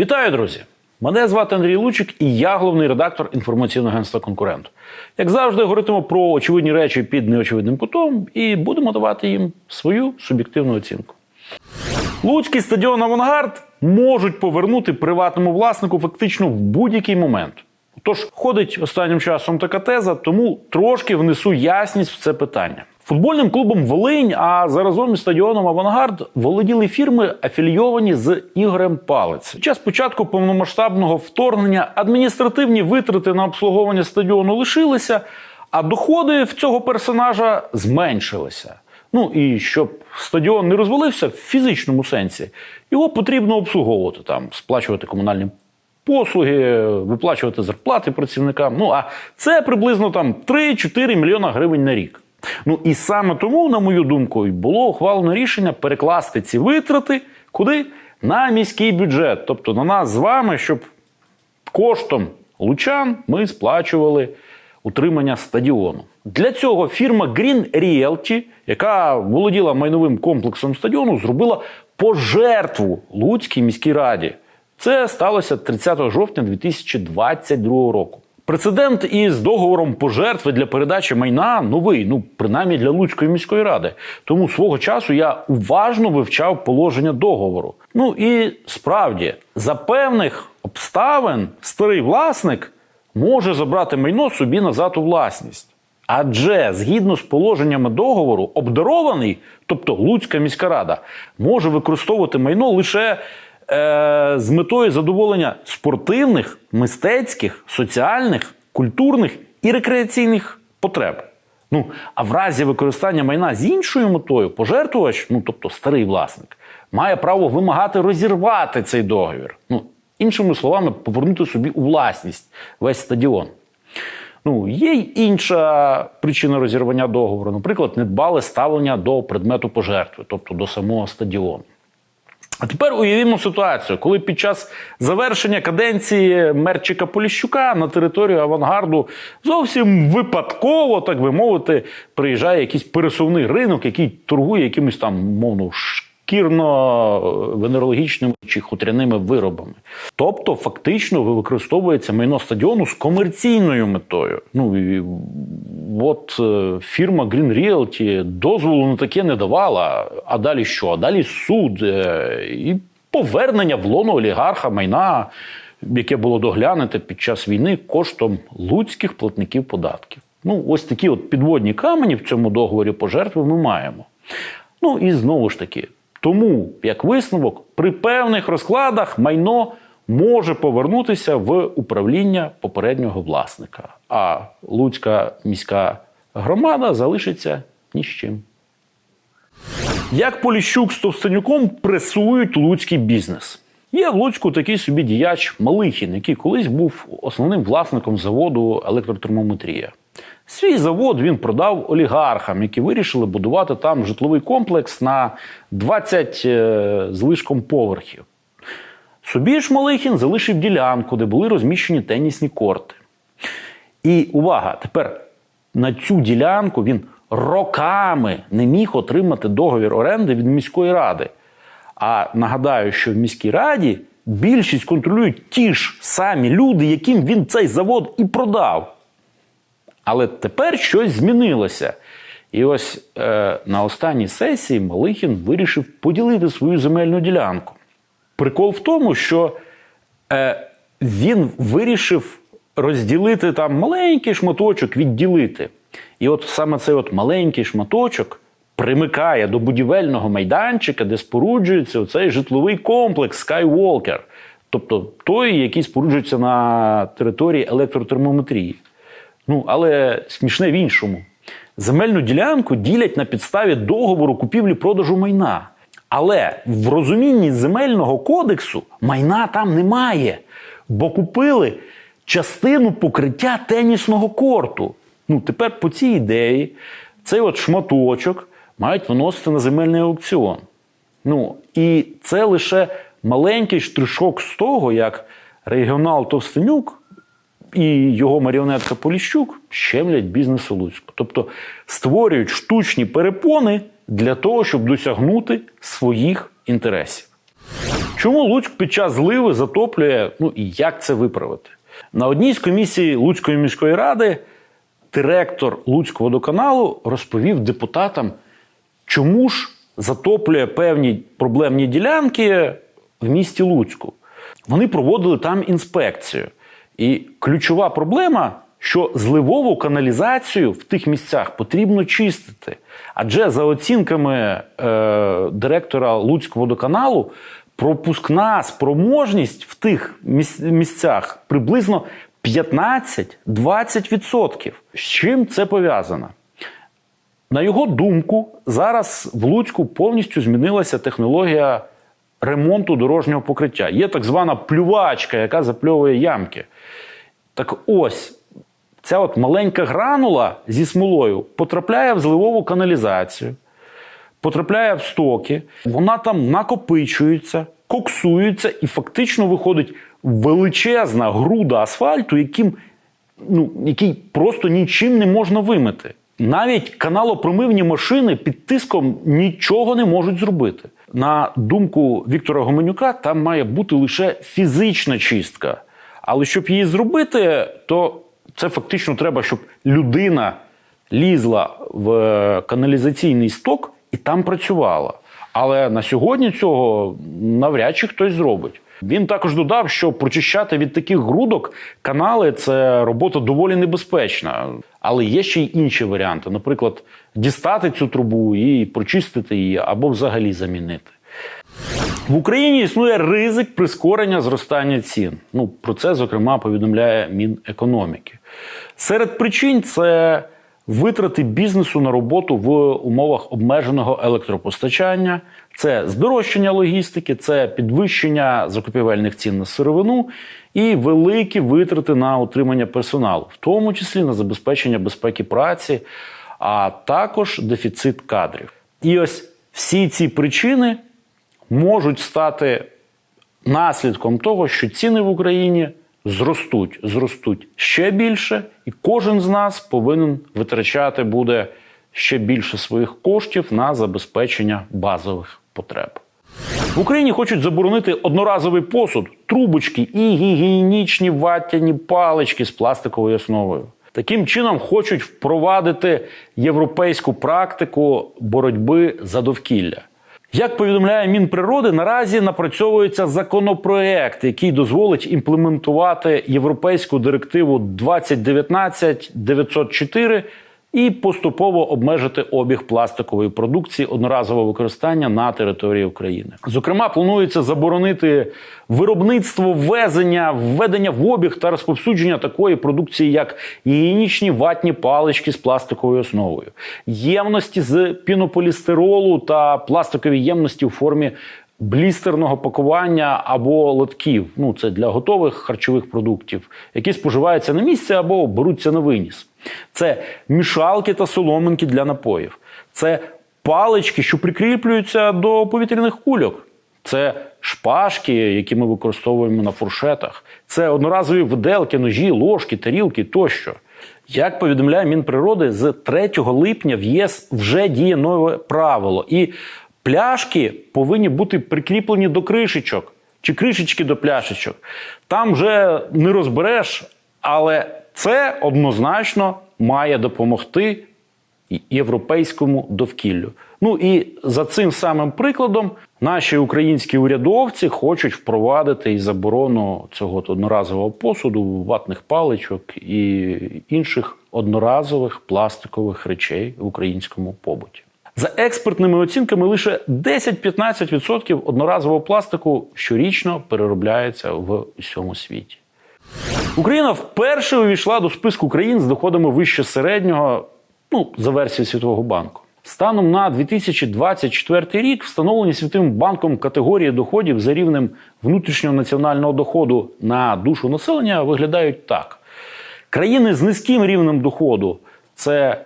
Вітаю, друзі! Мене звати Андрій Лучик, і я головний редактор інформаційного агентства конкурент. Як завжди, говоритимемо про очевидні речі під неочевидним кутом і будемо давати їм свою суб'єктивну оцінку. Луцький стадіон Авангард можуть повернути приватному власнику фактично в будь-який момент. Тож ходить останнім часом така теза, тому трошки внесу ясність в це питання. Футбольним клубом Волинь, а заразом із стадіоном Авангард володіли фірми, афілійовані з Ігорем Палець. Під час початку повномасштабного вторгнення адміністративні витрати на обслуговування стадіону лишилися, а доходи в цього персонажа зменшилися. Ну і щоб стадіон не розвалився в фізичному сенсі, його потрібно обслуговувати там, сплачувати комунальні послуги, виплачувати зарплати працівникам. Ну а це приблизно там 3-4 мільйона гривень на рік. Ну і саме тому, на мою думку, було ухвалено рішення перекласти ці витрати куди? На міський бюджет, тобто на нас з вами, щоб коштом лучан ми сплачували утримання стадіону. Для цього фірма Green Realty, яка володіла майновим комплексом стадіону, зробила пожертву Луцькій міській раді. Це сталося 30 жовтня 2022 року. Прецедент із договором пожертви для передачі майна новий, ну принаймні для Луцької міської ради. Тому свого часу я уважно вивчав положення договору. Ну і справді, за певних обставин старий власник може забрати майно собі назад у власність. Адже згідно з положеннями договору, обдарований, тобто Луцька міська рада, може використовувати майно лише е, з метою задоволення спортивних, мистецьких, соціальних, культурних і рекреаційних потреб. Ну, а в разі використання майна з іншою метою, пожертвувач, ну тобто старий власник, має право вимагати розірвати цей договір. Ну, іншими словами, повернути собі у власність весь стадіон. Ну, є й інша причина розірвання договору, наприклад, недбале ставлення до предмету пожертви, тобто до самого стадіону. А тепер уявімо ситуацію, коли під час завершення каденції Мерчика Поліщука на територію авангарду зовсім випадково, так би мовити, приїжджає якийсь пересувний ринок, який торгує якимось там, мовно, шкірно-венерологічними чи хутряними виробами. Тобто, фактично, використовується майно стадіону з комерційною метою. Ну і от е, фірма Green Realty дозволу на таке не давала. А далі що? А далі суд е, і повернення в лоно олігарха майна, яке було доглянуте під час війни коштом луцьких платників податків. Ну, ось такі от підводні камені в цьому договорі пожертви ми маємо. Ну і знову ж таки, тому, як висновок, при певних розкладах майно може повернутися в управління попереднього власника, а Луцька міська громада залишиться ні з чим. Як Поліщук з Товстенюком пресують луцький бізнес? Є в Луцьку такий собі діяч Малихін, який колись був основним власником заводу електротермометрія. Свій завод він продав олігархам, які вирішили будувати там житловий комплекс на 20 е, з лишком поверхів. Собі ж Малихін залишив ділянку, де були розміщені тенісні корти. І увага! Тепер на цю ділянку він роками не міг отримати договір оренди від міської ради. А нагадаю, що в міській раді більшість контролюють ті ж самі люди, яким він цей завод і продав. Але тепер щось змінилося. І ось е, на останній сесії Малихін вирішив поділити свою земельну ділянку. Прикол в тому, що е, він вирішив розділити там маленький шматочок, відділити. І от саме цей от маленький шматочок примикає до будівельного майданчика, де споруджується цей житловий комплекс Skywalker. Тобто той, який споруджується на території електротермометрії. Ну, але смішне в іншому. Земельну ділянку ділять на підставі договору купівлі-продажу майна. Але в розумінні земельного кодексу майна там немає, бо купили частину покриття тенісного корту. Ну, тепер по цій ідеї цей от шматочок мають виносити на земельний аукціон. Ну, і це лише маленький штришок з того, як регіонал Товстенюк і його маріонетка Поліщук щемлять бізнес у Луцьку. Тобто створюють штучні перепони для того, щоб досягнути своїх інтересів. Чому Луцьк під час зливи затоплює? Ну і як це виправити? На одній з комісій Луцької міської ради директор Луцького водоканалу розповів депутатам, чому ж затоплює певні проблемні ділянки в місті Луцьку. Вони проводили там інспекцію. І ключова проблема, що зливову каналізацію в тих місцях потрібно чистити. Адже за оцінками е, директора Луцького водоканалу, пропускна спроможність в тих місцях приблизно 15-20%. З чим це пов'язано? На його думку, зараз в Луцьку повністю змінилася технологія ремонту дорожнього покриття. Є так звана плювачка, яка запльовує ямки. Так ось, ця от маленька гранула зі смолою потрапляє в зливову каналізацію, потрапляє в стоки, вона там накопичується, коксується і фактично виходить величезна груда асфальту, яким, ну, який просто нічим не можна вимити. Навіть каналопромивні машини під тиском нічого не можуть зробити. На думку Віктора Гоменюка, там має бути лише фізична чистка. Але щоб її зробити, то це фактично треба, щоб людина лізла в е, каналізаційний сток і там працювала. Але на сьогодні цього навряд чи хтось зробить. Він також додав, що прочищати від таких грудок канали це робота доволі небезпечна. Але є ще й інші варіанти. Наприклад, дістати цю трубу і прочистити її або взагалі замінити. В Україні існує ризик прискорення зростання цін. Ну про це зокрема повідомляє Мінекономіки. Серед причин це витрати бізнесу на роботу в умовах обмеженого електропостачання, це здорожчання логістики, це підвищення закупівельних цін на сировину і великі витрати на утримання персоналу, в тому числі на забезпечення безпеки праці, а також дефіцит кадрів. І ось всі ці причини можуть стати наслідком того, що ціни в Україні зростуть, зростуть ще більше, і кожен з нас повинен витрачати буде ще більше своїх коштів на забезпечення базових потреб. В Україні хочуть заборонити одноразовий посуд, трубочки і гігієнічні ваттяні палички з пластиковою основою. Таким чином хочуть впровадити європейську практику боротьби за довкілля. Як повідомляє Мінприроди, наразі напрацьовується законопроект, який дозволить імплементувати європейську директиву 2019-904 і поступово обмежити обіг пластикової продукції одноразового використання на території України. Зокрема, планується заборонити виробництво ввезення, введення в обіг та розповсюдження такої продукції, як гігієнічні ватні палички з пластиковою основою, ємності з пінополістиролу та пластикові ємності у формі блістерного пакування або лотків. Ну це для готових харчових продуктів, які споживаються на місці або беруться на виніс. Це мішалки та соломинки для напоїв. Це палички, що прикріплюються до повітряних кульок. Це шпажки, які ми використовуємо на фуршетах. Це одноразові виделки, ножі, ложки, тарілки тощо. Як повідомляє Мінприроди, з 3 липня в ЄС вже діє нове правило, і пляшки повинні бути прикріплені до кришечок чи кришечки до пляшечок. Там вже не розбереш, але це однозначно має допомогти європейському довкіллю. Ну і за цим самим прикладом наші українські урядовці хочуть впровадити і заборону цього одноразового посуду, ватних паличок і інших одноразових пластикових речей в українському побуті. За експертними оцінками, лише 10-15% одноразового пластику щорічно переробляється в усьому світі. Україна вперше увійшла до списку країн з доходами вище середнього, ну за версією Світового банку. Станом на 2024 рік встановлені Світовим банком категорії доходів за рівнем внутрішнього національного доходу на душу населення виглядають так: країни з низьким рівнем доходу це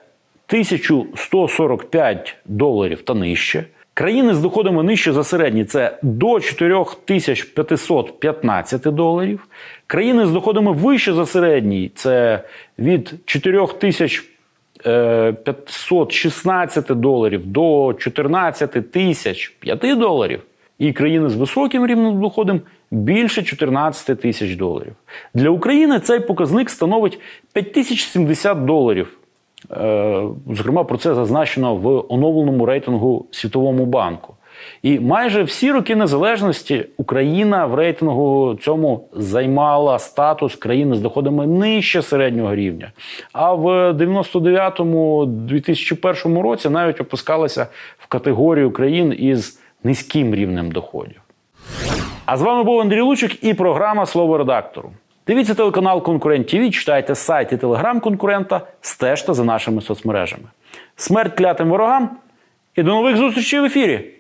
1145 доларів та нижче. Країни з доходами нижче за середній це до 4515 доларів. Країни з доходами вище за середній це від 4516 доларів до 14 тисяч 5 доларів. і країни з високим рівнем доходом більше 14 тисяч доларів. Для України цей показник становить 5070 доларів. Е, Зокрема, про це зазначено в оновленому рейтингу Світовому банку. І майже всі роки незалежності Україна в рейтингу цьому займала статус країни з доходами нижче середнього рівня. А в 99-2001 році навіть опускалася в категорію країн із низьким рівнем доходів. А з вами був Андрій Лучик і програма Слово редактору. Дивіться телеканал Конкурент ТВ, читайте сайт і телеграм конкурента, стежте за нашими соцмережами. Смерть клятим ворогам і до нових зустрічей в ефірі!